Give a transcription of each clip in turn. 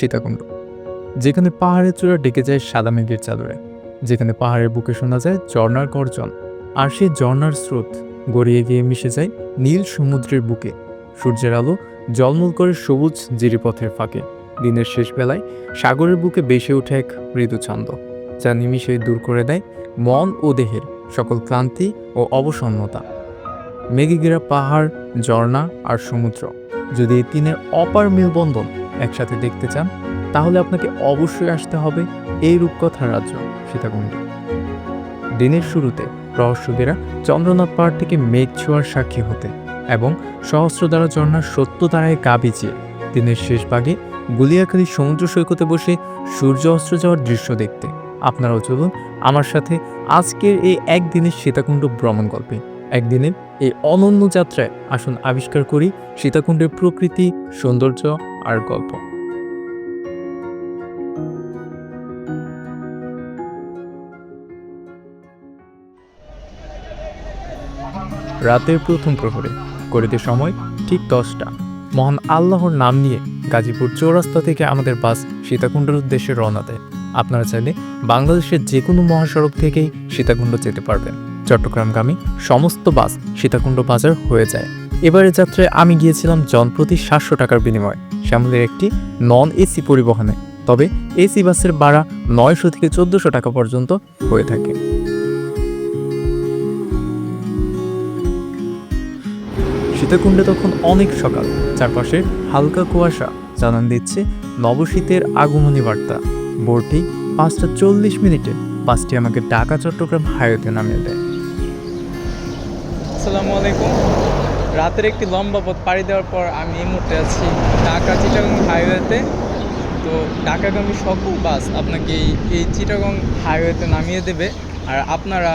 সীতাকুণ্ড। যেখানে পাহাড়ের চূড়া ডেকে যায় সাদা মেঘের চাদরে। যেখানে পাহাড়ের বুকে শোনা যায় ঝর্ণার গর্জন। আর সেই ঝর্ণার স্রোত গড়িয়ে গিয়ে মিশে যায় নীল সমুদ্রের বুকে। সূর্যের আলো জলমল করে সবুজ জিরিপথের ফাঁকে। দিনের শেষ বেলায় সাগরের বুকে বেসে ওঠে এক মৃদু ছন্দ যা নিমিষে দূর করে দেয় মন ও দেহের সকল ক্লান্তি ও অবসন্নতা। মেঘে পাহাড়, ঝর্ণা আর সমুদ্র যদি এই তিনের অপার মেলবন্ধন একসাথে দেখতে চান, তাহলে আপনাকে অবশ্যই আসতে হবে এই রূপকথার রাজ্য, সীতাকুণ্ড। দিনের শুরুতে রহস্যকেরা চন্দ্রনাথ পাহাড় থেকে মেঘ ছোঁয়ার সাক্ষী হতে এবং সহস্রধারা ঝর্ণার সত্য তারায় গা বিচিয়ে দিনের শেষ ভাগে গুলিয়াখালী সমুদ্র সৈকতে বসে সূর্য অস্ত্র যাওয়ার দৃশ্য দেখতে। আপনারাও চলুন আমার সাথে আজকের এই একদিনের সীতাকুণ্ড ভ্রমণ গল্পে একদিনের এই অনন্য যাত্রায় আসুন আবিষ্কার করি সীতাকুণ্ডের প্রকৃতি, সৌন্দর্য আর গল্প। রাতের প্রথম প্রহরে করিতে সময় ঠিক দশটা। মহান আল্লাহর নাম নিয়ে গাজীপুর চৌরাস্তা থেকে আমাদের বাস সীতাকুণ্ডের উদ্দেশ্যে রওনা দেয়। আপনারা চাইলে বাংলাদেশের যে কোনো মহাসড়ক থেকেই সীতাকুণ্ড যেতে পারবেন। চট্টগ্রামগামী সমস্ত বাস সীতাকুণ্ড বাজার হয়ে যায়। এবারের যাত্রায় আমি গিয়েছিলাম জনপ্রতি সাতশো টাকার বিনিময়ে, শ্যামলের একটি নন এসি পরিবহনে। তবে এসি বাসের ভাড়া নয়শো থেকে চোদ্দোশো টাকা পর্যন্ত হয়ে থাকে। সীতাকুণ্ডে তখন অনেক সকাল, চারপাশে হালকা কুয়াশা, জানান দিচ্ছে নবশীতের আগমনী বার্তা। বোর্ডটি পাঁচটা চল্লিশ মিনিটে বাসটি আমাকে ঢাকা চট্টগ্রাম হাইওয়েতে নামিয়ে দেয়। আসসালামু আলাইকুম। রাতের একটি লম্বা পথ পাড়ি দেওয়ার পর আমি এই মুহূর্তে আছি ঢাকা চিটাগং হাইওয়েতে। তো ঢাকাগামী সকল বাস আপনাকে এই এই চিটাগং হাইওয়েতে নামিয়ে দেবে। আর আপনারা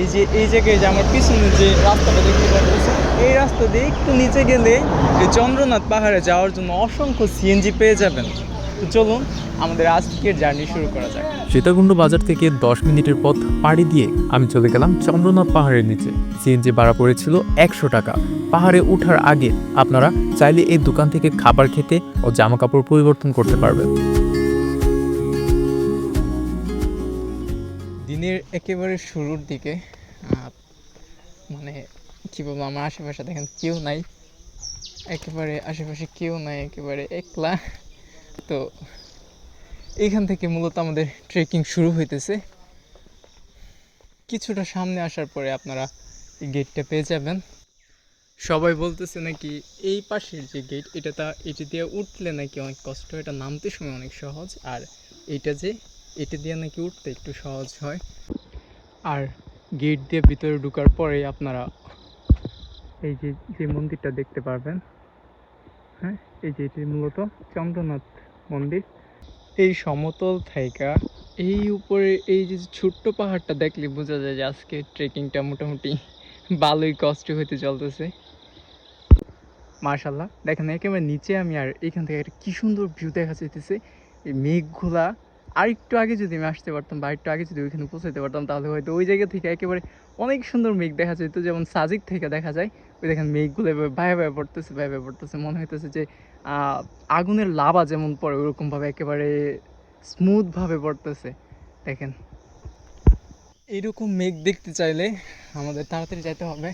এই যে এই জায়গায় যে আমার পিছনে যে রাস্তাটা দেখতে পাচ্ছেন, এই রাস্তা দিয়ে একটু নিচে গেলে চন্দ্রনাথ পাহাড়ে যাওয়ার জন্য অসংখ্য সিএনজি পেয়ে যাবেন। তো চলুন আমাদের আজকের জার্নি শুরু করা যাক। সীতাকুণ্ড বাজার থেকে দশ মিনিটের পথ পাড়ি দিয়ে আমি চলে গেলাম চন্দ্রনাথ পাহাড়ের নিচে। সিএনজি ভাড়া পড়েছিল একশো টাকা। পাহাড়ে ওঠার আগে আপনারা চাইলে এই দোকান থেকে খাবার খেতে ও জামা কাপড় পরিবর্তন করতে পারবেন। দিনের একেবারে শুরুর দিকে মানে কি বলব আমার আশেপাশে দেখেন কেউ নাই। একেবারে আশেপাশে কেউ নাই একেবারে একলা। তো এইখান থেকে মূলত আমাদের ট্রেকিং শুরু হইতেছে। কিছুটা সামনে আসার পরে আপনারা গেটটা পেয়ে যাবেন। সবাই বলতেছে নাকি এই পাশের যে গেট এটা তা, এটি দিয়ে উঠলে নাকি অনেক কষ্ট, এটা নামতে সময় অনেক সহজ। আর এইটা যে, এটা দিয়ে নাকি উঠতে একটু সহজ হয়। আর গেট দিয়ে ভিতরে ঢোকার পরে আপনারা এই যে যে মন্দিরটা দেখতে পারবেন হ্যাঁ এই যে এটি মূলত চন্দ্রনাথ মন্দির। এই সমতল থাইকা, এই উপরে এই যে ছোট্ট পাহাড়টা দেখলে বোঝা যায় যে আজকে ট্রেকিংটা মোটামুটি ভালোই কষ্ট হইতে চলতেছে। মার্শাল্লাহ দেখেন একেবারে নিচে আমি আর এখান থেকে একটা কি সুন্দর ভিউ দেখা যাইতেছে। এই মেঘগুলা আর একটু আগে যদি আমি আসতে পারতাম বা একটু আগে যদি ওইখানে পৌঁছাতে পারতাম, তাহলে হয়তো ওই জায়গা থেকে একেবারে অনেক সুন্দর মেঘ দেখা যেত যেমন সাজিক থেকে দেখা যায়। ওই দেখেন মেঘগুলো এভাবে ভায়া ভায়া পড়তেছে ভায়া ভায়া পড়তেছে। মনে হইতেছে যে আগুনের লাভা যেমন পড়ে, ওরকমভাবে একেবারে স্মুথভাবে পড়তেছে, দেখেন। এইরকম মেঘ দেখতে চাইলে আমাদের তাড়াতাড়ি যেতে হবে।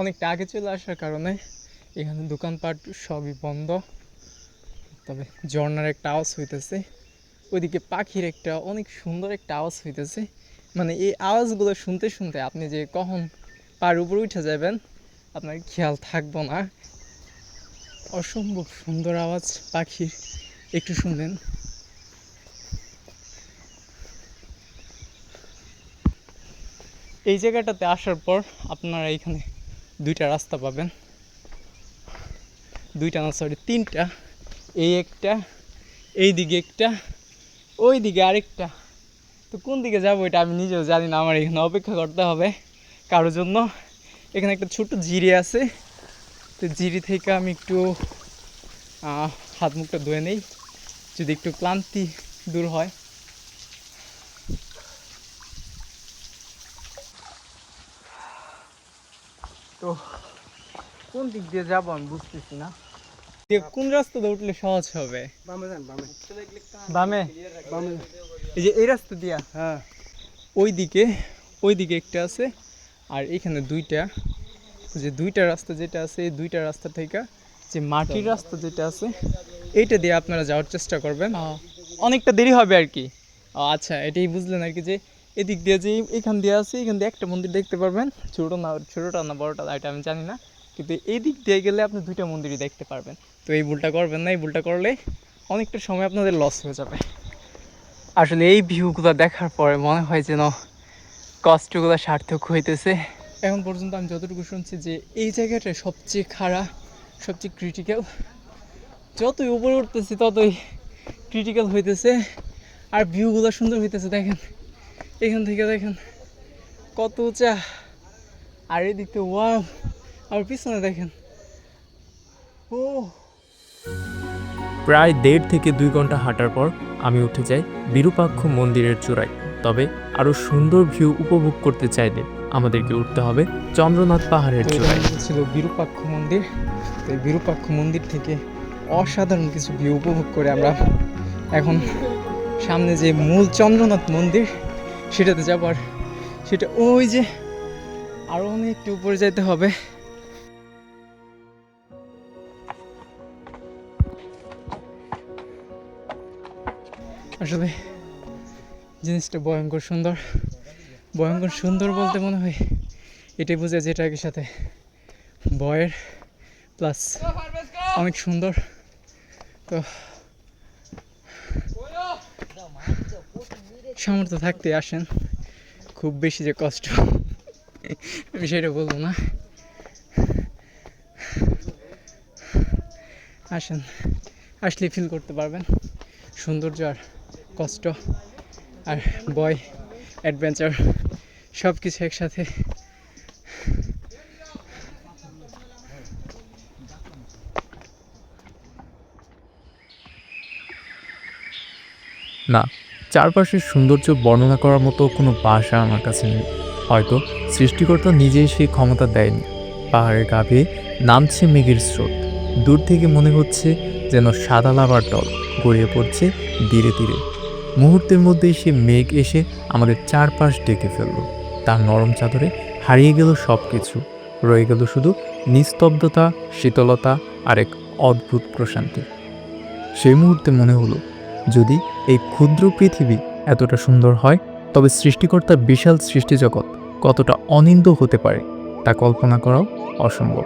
অনেকটা আগে চলে আসার কারণে এখানে দোকানপাট সবই বন্ধ, তবে ঝর্নার একটা আওয়াজ হইতেছে। ওইদিকে পাখির একটা অনেক সুন্দর একটা আওয়াজ হইতেছে। মানে এই আওয়াজগুলো শুনতে শুনতে আপনি যে কখন পার উপরে উঠে যাবেন, আপনার খেয়াল থাকব না। অসম্ভব সুন্দর আওয়াজ পাখির একটু শুনবেন। এই জায়গাটাতে আসার পর আপনারা এখানে দুইটা রাস্তা পাবেন। দুইটা না সরি তিনটা। এই একটা, এই দিকে একটা, ওই দিকে আরেকটা। তো কোন দিকে যাব এটা আমি নিজেও জানি না, আমার এখানে অপেক্ষা করতে হবে। কারোর জন্য। এখানে একটা ছোট জিরে আছে। তো জিরি থেকে আমি একটু হাত মুখটা ধুয়ে নেই। যদি একটু ক্লান্তি দূর হয়। তো কোন দিক দিয়ে যাব আমি বুঝতেছি না। কোন দিয়ে উঠলে সহজ হবে? বামে বামে। এই যে এই রাস্তা দিয়া হ্যাঁ। ওই দিকে ওই দিকে একটা আছে আর এখানে দুইটা। যে দুইটা রাস্তা যেটা আছে এই দুইটা রাস্তা থেকে যে মাটির রাস্তা যেটা আছে এইটা দিয়ে আপনারা যাওয়ার চেষ্টা করবেন। অনেকটা দেরি হবে আর কি। আচ্ছা এটাই বুঝলেন আর কি যে এদিক দিয়ে যে এখান দিয়ে আছে এখান দিয়ে একটা মন্দির দেখতে পারবেন। ছোটো না ছোটোটা না বড়টা এটা আমি জানি না। কিন্তু এই দিক দিয়ে গেলে আপনি দুইটা মন্দিরই দেখতে পারবেন। তো এই ভুলটা করবেন না এই ভুলটা করলে অনেকটা সময় আপনাদের লস হয়ে যাবে। আসলে এই ভিউগুলো দেখার পরে মনে হয় যেন কষ্টগুলো সার্থক হইতেছে। এখন পর্যন্ত আমি যতটুকু শুনছি যে এই জায়গাটা সবচেয়ে খারাপ, সবচেয়ে ক্রিটিক্যাল যতই উপরে উঠতেছি, ততই ক্রিটিক্যাল হইতেছে। আর ভিউগুলো সুন্দর হইতেছে, দেখেন। এখান থেকে দেখেন কত উঁচা। আর এদিকে ওয়াও আর পিছনে দেখেন ও প্রায় দেড় থেকে দুই ঘণ্টা হাঁটার পর আমি উঠে যাই বিরূপাক্ষ মন্দিরের চূড়ায়। তবে আরও সুন্দর ভিউ উপভোগ করতে চাইলে। আমাদেরকে উঠতে হবে চন্দ্রনাথ পাহাড়ের চূড়ায়। ছিল বিরূপাক্ষ মন্দির। তো এই বিরূপাক্ষ মন্দির থেকে অসাধারণ কিছু ভিউ উপভোগ করে আমরা এখন সামনে যে মূল চন্দ্রনাথ মন্দির সেটাতে যাবার সেটা ওই যে আরও অনেকটা উপরে যেতে হবে। আসলে জিনিসটা ভয়ঙ্কর সুন্দর। ভয়ঙ্কর সুন্দর বলতে মনে হয়। এটাই বোঝা যেটা একই সাথে বয়ের প্লাস অনেক সুন্দর। তো সামর্থ্য থাকতে আসেন। খুব বেশি যে কষ্ট। আমি সেটা বলব না। আসেন। আসলে ফিল করতে পারবেন। সৌন্দর্য আর কষ্ট। আর বয় অ্যাডভেঞ্চার সব কিছু একসাথে। না, চারপাশের সৌন্দর্য বর্ণনা করার মতো কোনো ভাষা আমার কাছে নেই। হয়তো সৃষ্টিকর্তা নিজেই সেই ক্ষমতা দেয়নি। পাহাড়ের গা নামছে মেঘের স্রোত। দূর থেকে মনে হচ্ছে যেন সাদা লাভার দল গড়িয়ে পড়ছে ধীরে ধীরে। মুহূর্তের মধ্যেই সে মেঘ এসে আমাদের চারপাশ ডেকে ফেলল। তার নরম চাদরে হারিয়ে গেল সব কিছু রয়ে গেল শুধু নিস্তব্ধতা, শীতলতা আর এক অদ্ভুত প্রশান্তি। সেই মুহূর্তে মনে হলো, যদি এই ক্ষুদ্র পৃথিবী এতটা সুন্দর হয়, তবে সৃষ্টিকর্তার বিশাল সৃষ্টিজগৎ কতটা অনিন্দ হতে পারে, তা কল্পনা করাও অসম্ভব।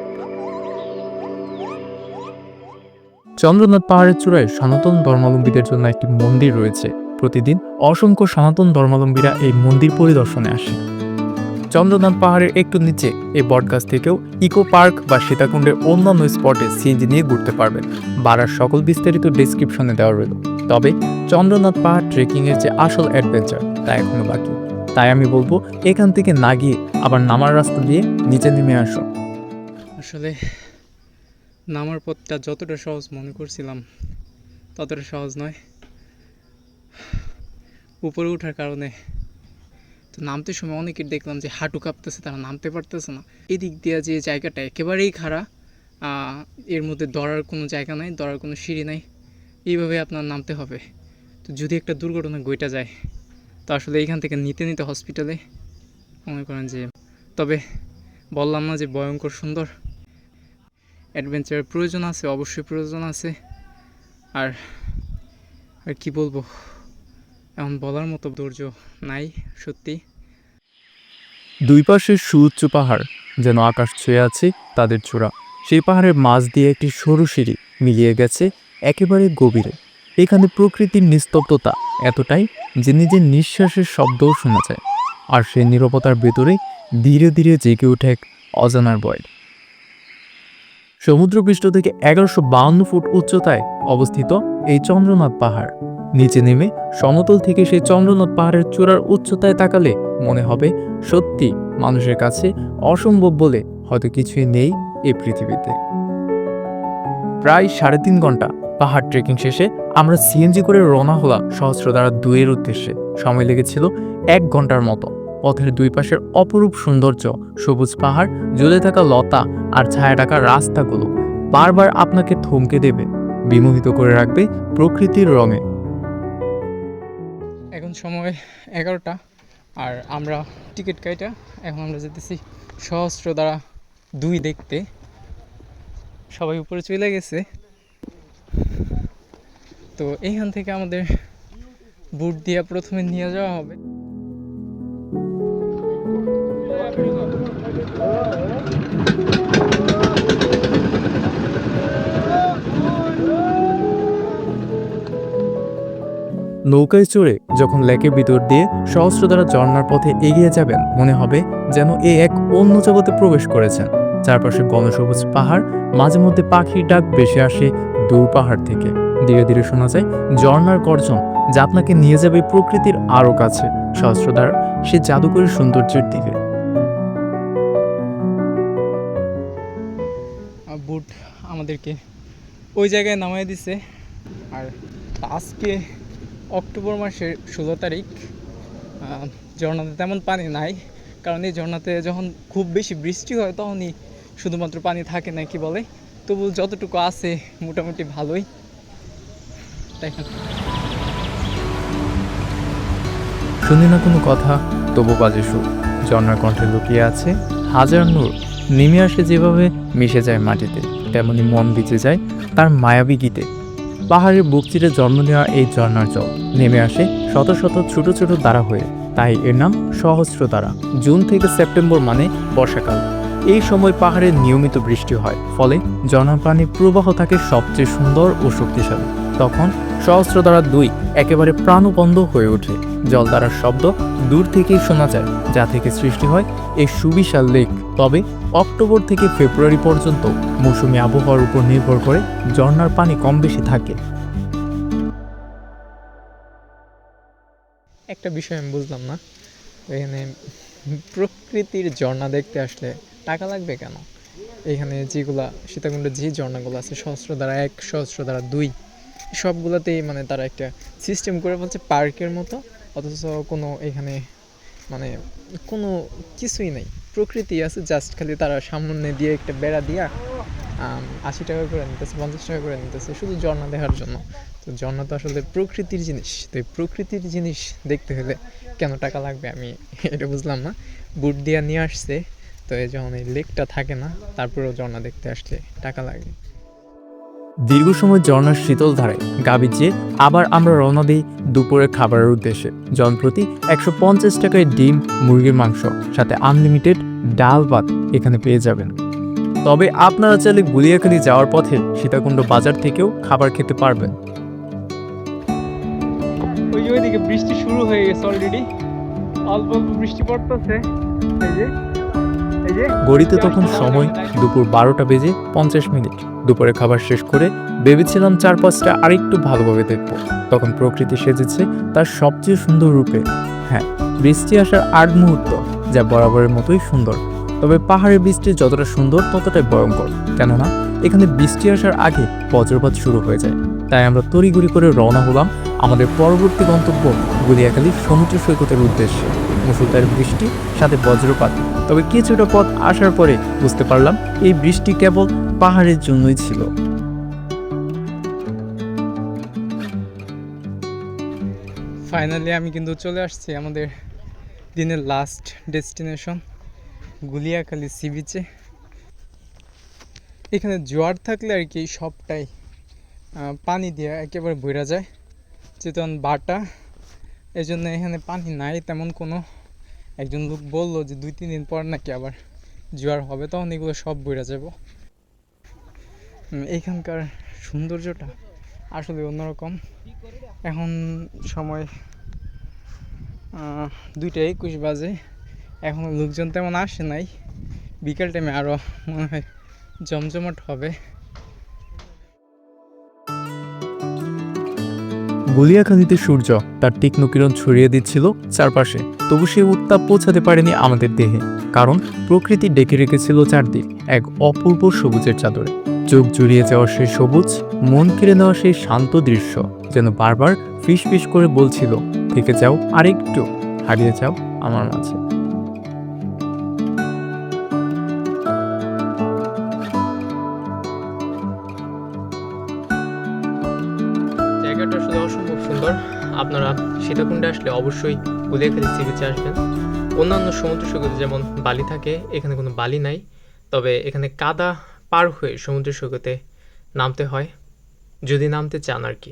চন্দ্রনাথ পাহাড়ের চূড়ায় সনাতন ধর্মাবলম্বীদের জন্য একটি মন্দির রয়েছে। প্রতিদিন অসংখ্য সনাতন ধর্মাবলম্বীরা এই মন্দির পরিদর্শনে আসে চন্দ্রনাথ পাহাড়ের একটু নিচে এই বটগাছ থেকেও ইকো পার্ক বা সীতাকুণ্ডের অন্যান্য স্পটে সিএনজি নিয়ে ঘুরতে পারবেন। বাড়ার সকল বিস্তারিত ডিসক্রিপশনে দেওয়া রইল। তবে চন্দ্রনাথ পাহাড় ট্রেকিংয়ের যে আসল অ্যাডভেঞ্চার তা এখনও বাকি। তাই আমি বলব, এখান থেকে না গিয়ে আবার নামার রাস্তা দিয়ে নিচে নেমে আসো। আসলে নামার পথটা যতটা সহজ মনে করছিলাম, ততটা সহজ নয়। উপরে ওঠার কারণে তো নামতে সময় অনেকের দেখলাম যে হাঁটু কাঁপতেছে, তারা নামতে পারতেছে না। এদিক দিয়ে যে জায়গাটা একেবারেই খাড়া এর মধ্যে দরার কোনো জায়গা নাই দরার কোনো সিঁড়ি নাই, এইভাবে আপনার নামতে হবে। তো যদি একটা দুর্ঘটনা গইটা যায়, তো আসলে এইখান থেকে নিতে নিতে হসপিটালে, মনে করেন যে, তবে বললাম না যে ভয়ঙ্কর সুন্দর। অ্যাডভেঞ্চারের প্রয়োজন আছে, অবশ্যই প্রয়োজন আছে। আর আর কি বলব? এমন বলার মতো ধৈর্য নাই, সত্যি। দুই পাশের সুউচ্চ পাহাড়, যেন আকাশ ছুঁয়ে আছে তাদের চূড়া। সেই পাহাড়ের মাঝ দিয়ে একটি সরু সিঁড়ি মিলিয়ে গেছে একেবারে গভীরে। এখানে প্রকৃতির নিস্তব্ধতা এতটাই যে নিজের নিঃশ্বাসের শব্দও শোনা যায়, আর সেই নীরবতার ভেতরে ধীরে ধীরে জেগে ওঠে এক অজানার বয় সমুদ্রপৃষ্ঠ থেকে এগারোশো বাউন্ন ফুট উচ্চতায় অবস্থিত এই চন্দ্রনাথ পাহাড়। নিচে নেমে সমতল থেকে সেই চন্দ্রনাথ পাহাড়ের চূড়ার উচ্চতায় তাকালে মনে হবে সত্যি মানুষের কাছে অসম্ভব বলে হয়তো কিছুই নেই এই পৃথিবীতে। প্রায় সাড়ে তিন ঘণ্টা পাহাড় ট্রেকিং শেষে আমরা সিএনজি করে রওনা হলাম সহস্রধারা দুইয়ের উদ্দেশ্যে। সময় লেগেছিল এক ঘণ্টার মতো। পথের দুই পাশের অপরূপ সৌন্দর্য, সবুজ পাহাড়, জ্বলে থাকা লতা আর ছায়া ঢাকা রাস্তাগুলো বারবার আপনাকে থমকে দেবে। বিমোহিত করে রাখবে প্রকৃতির রঙে। এখন সময় এগারোটা আর আমরা টিকিট কাইটা এখন আমরা যেতেছি সহস্র দ্বারা দুই দেখতে। সবাই উপরে চলে গেছে। তো এইখান থেকে আমাদের বুট দিয়ে প্রথমে নিয়ে যাওয়া হবে। নৌকায় চড়ে যখন লেকের ভিতর দিয়ে সহস্রধারা ঝর্ণার পথে এগিয়ে যাবেন, মনে হবে যেন এ এক অন্য জগতে প্রবেশ করেছেন। চারপাশে গণসবুজ পাহাড়, মাঝে মধ্যে পাখির ডাক ভেসে আসে দূর পাহাড় থেকে। ধীরে ধীরে শোনা যায়, ঝর্ণার গর্জন যা আপনাকে নিয়ে যাবে প্রকৃতির আরও কাছে। সহস্রধারার সে জাদুকরী সৌন্দর্যের দিকে। আমাদেরকে ওই জায়গায় নামাই দিছে। আর আজকে অক্টোবর মাসের ষোলো তারিখ ঝর্ণাতে তেমন পানি নাই। কারণ এই ঝর্ণাতে যখন খুব বেশি বৃষ্টি হয় তখনই শুধুমাত্র পানি থাকে না, কি বলে? তবু যতটুকু আছে মোটামুটি ভালোই। শুনি না কোনো কথা, তবু বাজে সুর। ঝর্ণার কণ্ঠে লুকিয়ে আছে হাজার নূর। নেমে আসে যেভাবে মিশে যায় মাটিতে, তেমনি মন বিচে যায় তার মায়াবী গীতে। পাহাড়ের বুক চিরে জন্ম নেওয়া এই ঝর্ণার জল। নেমে আসে শত শত ছোট ছোট দ্বারা হয়ে। তাই এর নাম সহস্র দ্বারা জুন থেকে সেপ্টেম্বর মানে বর্ষাকাল। এই সময় পাহাড়ে নিয়মিত বৃষ্টি হয়। ফলে ঝর্ণার প্রবাহ থাকে সবচেয়ে সুন্দর ও শক্তিশালী। তখন সহস্র দ্বারা দুই একেবারে প্রাণবন্ধ হয়ে ওঠে। জল দ্বারার শব্দ দূর থেকেই শোনা যায়, যা থেকে সৃষ্টি হয় এই সুবিশাল লেক। তবে অক্টোবর থেকে ফেব্রুয়ারি পর্যন্ত মৌসুমী আবহাওয়ার উপর নির্ভর করে ঝর্ণার পানি কম বেশি থাকে। একটা বিষয় আমি বুঝলাম না। এখানে প্রকৃতির ঝর্ণা দেখতে আসলে টাকা লাগবে কেন? এখানে যেগুলা সীতাকুণ্ডে যে ঝর্ণাগুলো আছে সহস্র দ্বারা এক সহস্র দ্বারা দুই সবগুলোতেই মানে তারা একটা সিস্টেম করে বলছে পার্কের মতো, অথচ কোনো এখানে মানে কোনো কিছুই নেই। প্রকৃতি আছে জাস্ট খালি তারা সামনে দিয়ে একটা বেড়া দিয়া আশি টাকা করে নিতেছে, পঞ্চাশ টাকা করে নিতেছে, শুধু ঝর্ণা দেখার জন্য। তো ঝর্ণা তো আসলে প্রকৃতির জিনিস। তো এই প্রকৃতির জিনিস দেখতে হলে কেন টাকা লাগবে? আমি এটা বুঝলাম না। বুট দিয়া নিয়ে আসছে, তো এই যখন এই লেকটা থাকে না, তারপরেও ঝর্ণা দেখতে আসলে টাকা লাগে। দীর্ঘ সময় ঝর্ণার শীতল ধারে গাবিজে আবার আমরা রওনা দিই দুপুরের খাবারের উদ্দেশ্যে। জনপ্রতি একশো পঞ্চাশ টাকায় ডিম, মুরগির মাংস, সাথে আনলিমিটেড ডাল ভাত এখানে পেয়ে যাবেন। তবে আপনারা চাইলে গুলিয়াখালি যাওয়ার পথে সীতাকুণ্ড বাজার থেকেও খাবার খেতে পারবেন। ওই যে ওইদিকে বৃষ্টি শুরু হয়ে গেছে অলরেডি অল্প অল্প বৃষ্টি পড়তেছে, এই যে। গড়িতে তখন সময় দুপুর বারোটা বেজে পঞ্চাশ মিনিট। দুপুরে খাবার শেষ করে ভেবেছিলাম চার পাঁচটা আরেকটু ভালোভাবে দেখব। তখন প্রকৃতি সেজেছে তার সবচেয়ে সুন্দর রূপে। হ্যাঁ বৃষ্টি আসার আট মুহূর্ত, যা বরাবরের মতোই সুন্দর। তবে পাহাড়ের বৃষ্টি যতটা সুন্দর, ততটাই ভয়ঙ্কর। কেননা, এখানে বৃষ্টি আসার আগে বজ্রপাত শুরু হয়ে যায়। তাই আমরা তড়িগুড়ি করে রওনা হলাম আমাদের পরবর্তী গন্তব্য গুলিয়াখালী সমুদ্র সৈকতের উদ্দেশ্যে। মুসুলধারে বৃষ্টি, সাথে বজ্রপাত। তবে কিছুটা পথ আসার পরে বুঝতে পারলাম, এই বৃষ্টি কেবল পাহাড়ের জন্যই ছিল। ফাইনালি আমি কিন্তু চলে আসছি আমাদের দিনের লাস্ট ডেস্টিনেশন গুলিয়াখালী সি বিচে এখানে জোয়ার থাকলে আর কি সবটাই পানি দিয়ে একেবারে ভরা যায়। যেমন বাটা এই জন্য এখানে পানি নাই, তেমন কোনো একজন লোক বলল যে দুই, তিন দিন পর নাকি আবার জোয়ার হবে, তখন এগুলো সব বইরা যাব। এইখানকার সৌন্দর্যটা আসলে অন্যরকম। এখন সময় দুইটা একুশ বাজে। এখনও লোকজন তেমন আসে নাই। বিকেল টাইমে আরও মনে হয় জমজমাট হবে। গুলিয়াখালীতে সূর্য তার তীক্ষ্ণ কিরণ ছড়িয়ে দিচ্ছিল চারপাশে। তবু সে উত্তাপ পৌঁছাতে পারেনি আমাদের দেহে, কারণ প্রকৃতি ডেকে রেখেছিল চারদিক, এক অপূর্ব সবুজের চাদরে। চোখ জুড়িয়ে যাওয়া সেই সবুজ, মন কেড়ে নেওয়া সেই শান্ত দৃশ্য যেন বারবার ফিস ফিস করে বলছিল, থেকে যাও আরেকটু, হারিয়ে যাও আমার মাঝে। অবশ্যই গুলিয়াখালী সি বিচে আসবেন। অন্যান্য সমুদ্র সৈকতে যেমন বালি থাকে, এখানে কোনো বালি নাই। তবে এখানে কাদা পার হয়ে সমুদ্র সৈকতে নামতে হয়, যদি নামতে চান আর কি।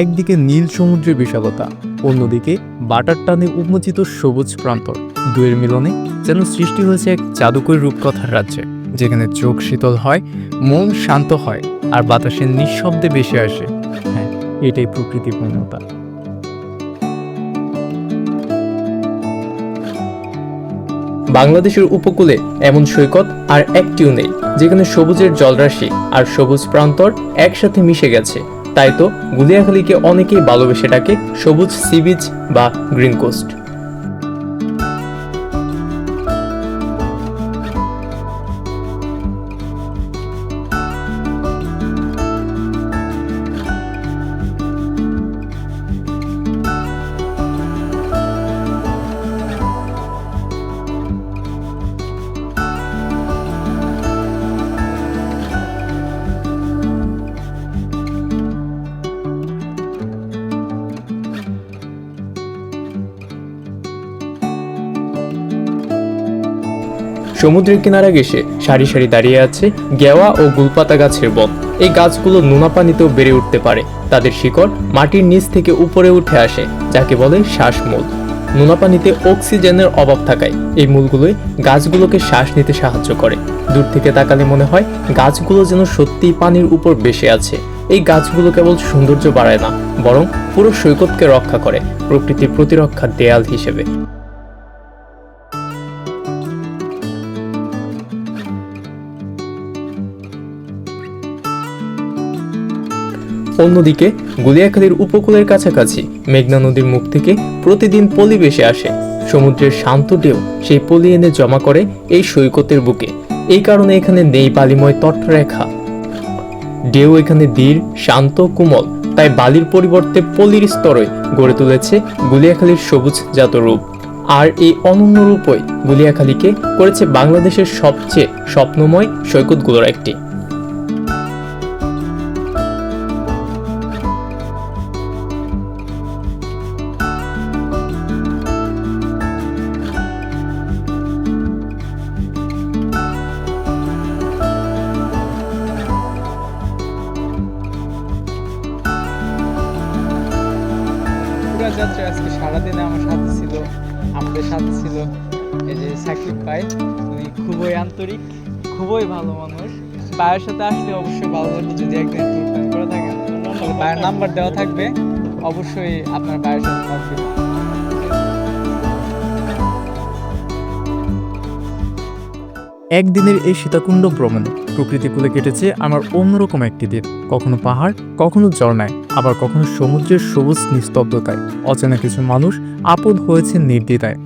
একদিকে নীল সমুদ্রের বিশালতা, অন্যদিকে বাটার টানে উন্মোচিত সবুজ প্রান্তর। দুয়ের মিলনে যেন সৃষ্টি হয়েছে এক জাদুকরী রূপকথার রাজ্যে, যেখানে চোখ শীতল হয়, মন শান্ত হয়, আর বাতাসের নিঃশব্দে বেশি আসে। হ্যাঁ এটাই প্রকৃতির পূর্ণতা বাংলাদেশের উপকূলে এমন সৈকত আর একটিও নেই, যেখানে সবুজের জলরাশি আর সবুজ প্রান্তর একসাথে মিশে গেছে। তাই তো গুলিয়াখালীকে অনেকেই ভালোবেসে ডাকে সবুজ সি বিচ বা গ্রিন কোস্ট। সমুদ্রের কিনারা ঘেসে সারি সারি দাঁড়িয়ে আছে গেওয়া ও গুলপাতা গাছের বন। এই গাছগুলো নোনা পানিতেও বেড়ে উঠতে পারে। তাদের শিকড় মাটির নিচ থেকে উপরে উঠে আসে, যাকে বলে শ্বাসমূল। নোনা পানিতে অক্সিজেনের অভাব থাকায় এই মূলগুলোই গাছগুলোকে শ্বাস নিতে সাহায্য করে। দূর থেকে তাকালে মনে হয় গাছগুলো যেন সত্যিই পানির উপর বেসে আছে। এই গাছগুলো কেবল সৌন্দর্য বাড়ায় না, বরং পুরো সৈকতকে রক্ষা করে প্রকৃতির প্রতিরক্ষার দেয়াল হিসেবে। অন্যদিকে গুলিয়াখালীর উপকূলের কাছাকাছি মেঘনা নদীর মুখ থেকে প্রতিদিন পলি ভেসে আসে। সমুদ্রের শান্ত ঢেউ সেই পলি এনে জমা করে এই সৈকতের বুকে। এই কারণে এখানে নেই বালিময় তটরেখা। ঢেউ এখানে ধীর, শান্ত, কোমল, তাই বালির পরিবর্তে পলির স্তরে গড়ে তুলেছে গুলিয়াখালীর সবুজ জাত রূপ। আর এই অনন্য রূপই গুলিয়াখালীকে করেছে বাংলাদেশের সবচেয়ে স্বপ্নময় সৈকতগুলোর একটি। আন্তরিক খুবই ভালো মানুষ। ভাইয়ের সাথে আসলে অবশ্যই ভালো লাগবে যদি একদিন ট্যুর প্ল্যান করে থাকেন ভাইয়ের নাম্বার দেওয়া থাকবে, অবশ্যই আপনার ভাইয়ের সাথে থাকবে একদিনের এই সীতাকুণ্ড ভ্রমণে প্রকৃতি কুলে কেটেছে আমার অন্যরকম একটি দিন কখনো পাহাড়, কখনো ঝর্ণায়, আবার কখনো সমুদ্রের সবুজ নিস্তব্ধতায়। অচেনা কিছু মানুষ আপদ হয়েছে নির্দ্বিধায়।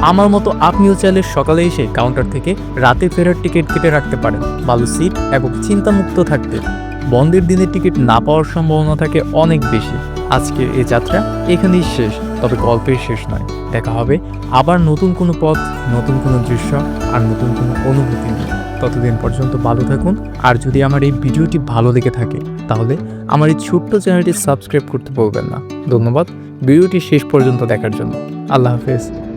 আমার মতো আপনিও চাইলে সকালে এসে কাউন্টার থেকে রাতে ফেরার টিকিট কেটে রাখতে পারেন। ভালো সিট এবং চিন্তামুক্ত থাকতে। বন্ধের দিনে টিকিট না পাওয়ার সম্ভাবনা থাকে অনেক বেশি। আজকের এই যাত্রা এখানেই শেষ, তবে গল্পের শেষ নয়। দেখা হবে আবার নতুন কোনো পথ, নতুন কোনো দৃশ্য আর নতুন কোনো অনুভূতি নিয়ে। ততদিন পর্যন্ত ভালো থাকুন। আর যদি আমার এই ভিডিওটি ভালো লেগে থাকে, তাহলে আমার এই ছোট্ট চ্যানেলটি সাবস্ক্রাইব করতে বলবেন না। ধন্যবাদ। ভিডিওটি শেষ পর্যন্ত দেখার জন্য। আল্লাহ হাফেজ।